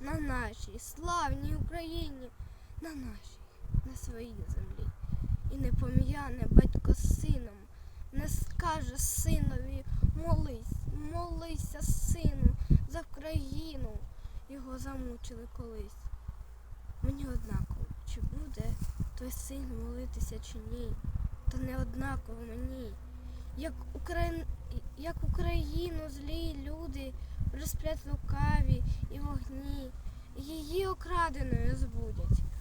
На нашій славній Україні, на нашій, на своїй землі. І не пом'яне батько з сином, не скаже синові молись, молися, сину, за країну. Його замучили колись. Мені однаково, чи буде той син молитися чи ні, та не однаково мені. Як, Украї... як Україну злі люди розплять лукаві і вогні, її окраденою збудять.